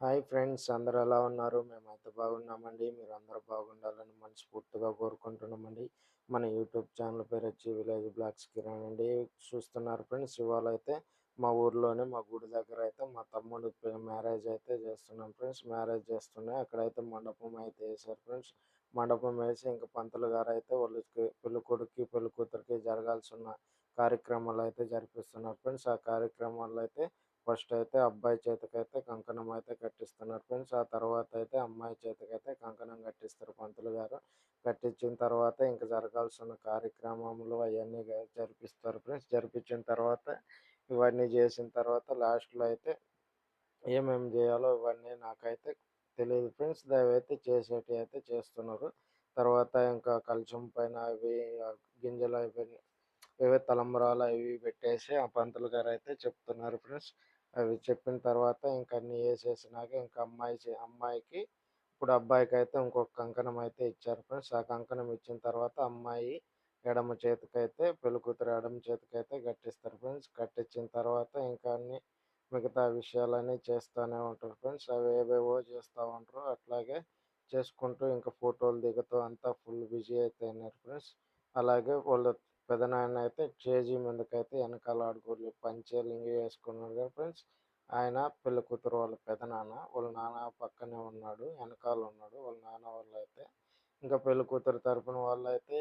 Hi friends అందరూ ఎలా ఉన్నారు? మేమైతే బాగున్నామండి. మీరు అందరూ బాగుండాలని మనస్ఫూర్తిగా కోరుకుంటున్నామండి. మన యూట్యూబ్ ఛానల్ పేరు వచ్చి విలేజ్ బ్లాగ్స్ కిరణ్ అండి. చూస్తున్నారు ఫ్రెండ్స్ ఇవాళ అయితే మా ఊర్లోనే మా గుడి దగ్గర అయితే మా తమ్ముడు మ్యారేజ్ అయితే చేస్తున్నాం ఫ్రెండ్స్. మ్యారేజ్ చేస్తున్నాయి. అక్కడైతే మండపం అయితే వేసారు ఫ్రెండ్స్. మండపం వేసి ఇంకా పంతులు గారు అయితే వాళ్ళకి పెళ్ళి కొడుకు పెళ్ళి కూతురికి జరగాల్సిన కార్యక్రమాలు అయితే జరిపిస్తున్నారు ఫ్రెండ్స్. ఆ కార్యక్రమాల్లో అయితే ఫస్ట్ అయితే అబ్బాయి చేతికైతే కంకణం అయితే కట్టిస్తున్నారు ఫ్రెండ్స్. ఆ తర్వాత అయితే అమ్మాయి చేతికైతే కంకణం కట్టిస్తారు పంతులు గారు. కట్టించిన తర్వాత ఇంకా జరగాల్సిన కార్యక్రమములు అవన్నీ జరిపిస్తారు ఫ్రెండ్స్. జరిపించిన తర్వాత ఇవన్నీ చేసిన తర్వాత లాస్ట్లో అయితే ఏమేమి చేయాలో ఇవన్నీ నాకైతే తెలియదు ఫ్రెండ్స్. దయవైతే చేసేటి అయితే చేస్తున్నారు. తర్వాత ఇంకా కలుషం పైన అవి గింజలు అవి ఏవో తలంబరాలు అవి పెట్టేసి ఆ పంతులు గారు అయితే చెప్తున్నారు ఫ్రెండ్స్. అవి చెప్పిన తర్వాత ఇంకా అన్ని వేసేసినాక ఇంకా అమ్మాయి అమ్మాయికి ఇప్పుడు అబ్బాయికి అయితే ఇంకొక కంకణం అయితే ఇచ్చారు ఫ్రెండ్స్. ఆ కంకణం ఇచ్చిన తర్వాత అమ్మాయి ఎడమ చేతికైతే పెళ్ళికూతురు ఎడమ చేతికైతే కట్టిస్తారు ఫ్రెండ్స్. కట్టించిన తర్వాత ఇంకా అన్ని మిగతా విషయాలన్నీ చేస్తూనే ఉంటారు ఫ్రెండ్స్. అవి ఏవేవో చేస్తూ ఉంటారు. అట్లాగే చేసుకుంటూ ఇంకా ఫోటోలు దిగుతూ అంతా ఫుల్ బిజీ అయితే ఫ్రెండ్స్. అలాగే వాళ్ళు పెదనాయన అయితే స్టేజీ మీదకైతే వెనకాల అడుగులు పంచే లింగి వేసుకున్నాడు కదా ఫ్రెండ్స్. ఆయన పెళ్ళి కూతురు వాళ్ళ పెదనాన్న వాళ్ళ నాన్న పక్కనే ఉన్నాడు వెనకాల ఉన్నాడు. వాళ్ళ నాన్న వాళ్ళు అయితే ఇంకా పెళ్ళి కూతురు తరపున వాళ్ళు అయితే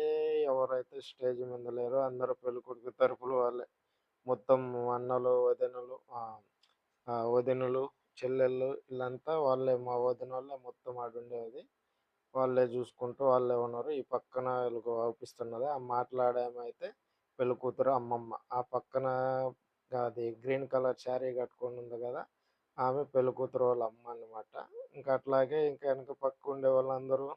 ఎవరైతే స్టేజ్ మీద లేరో అందరూ పెళ్ళి కొడుకు తరపున వాళ్ళే. మొత్తం అన్నలు వదినలు వదినలు చెల్లెళ్ళు వీళ్ళంతా వాళ్ళే. మా వదిన వాళ్ళే మొత్తం ఆడుండేది. వాళ్ళే చూసుకుంటూ వాళ్ళే ఉన్నారు. ఈ పక్కన వీళ్ళకు అవుపిస్తున్నది ఆ మాట్లాడేమైతే పెళ్ళి కూతురు అమ్మమ్మ. ఆ పక్కన అది గ్రీన్ కలర్ శారీ కట్టుకొని ఉంది కదా! ఆమె పెళ్ళి కూతురు వాళ్ళ అమ్మ అనమాట ఇంకా అట్లాగే ఇంకా వెనక పక్క ఉండే వాళ్ళందరూ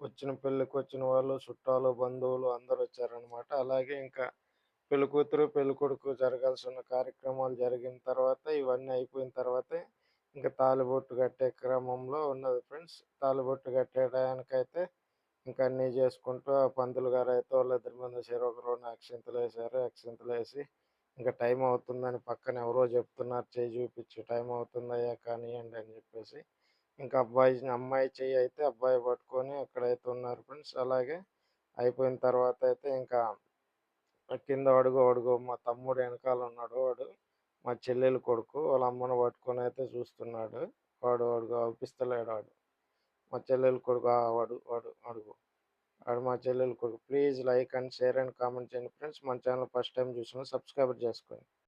వచ్చిన పెళ్ళికి వచ్చిన వాళ్ళు చుట్టాలు బంధువులు అందరూ వచ్చారనమాట అలాగే ఇంకా పెళ్ళికూతురు కూతురు కొడుకు జరగాల్సిన కార్యక్రమాలు జరిగిన తర్వాత ఇవన్నీ అయిపోయిన తర్వాత ఇంకా తాలిబొట్టు కట్టే క్రమంలో ఉన్నది ఫ్రెండ్స్. తాలిబొట్టు కట్టేయడానికైతే ఇంకా అన్నీ చేసుకుంటూ ఆ పంతులు గారు అయితే వాళ్ళిద్దరి మీద చెరొక ఒకరు అక్షింతలు వేశారు అక్షింతలు వేసి ఇంకా టైం అవుతుందని పక్కన ఎవరో చెప్తున్నారు. చేయి చూపించి టైం అవుతుందయ్యా కానివ్వండి అని చెప్పేసి ఇంకా అబ్బాయి అమ్మాయి చెయ్యి అయితే అబ్బాయి పట్టుకొని అక్కడైతే ఉన్నారు ఫ్రెండ్స్. అలాగే అయిపోయిన తర్వాత అయితే ఇంకా కింద అడుగు అడుగు మా తమ్ముడు వెనకాల ఉన్నాడు. వాడు మా చెల్లెలు కొడుకు వాళ్ళ అమ్మను పట్టుకొని అయితే చూస్తున్నాడు. వాడు వాడు అవుపిస్తలేడు వాడు. మా చెల్లెలు కొడుకు వాడు వాడు అడుగు. వాడు మా చెల్లెలు కొడుకు. Please like and share and comment చేయండి ఫ్రెండ్స్. మన ఛానల్ ఫస్ట్ టైం చూసిన సబ్స్క్రైబ్ చేసుకోండి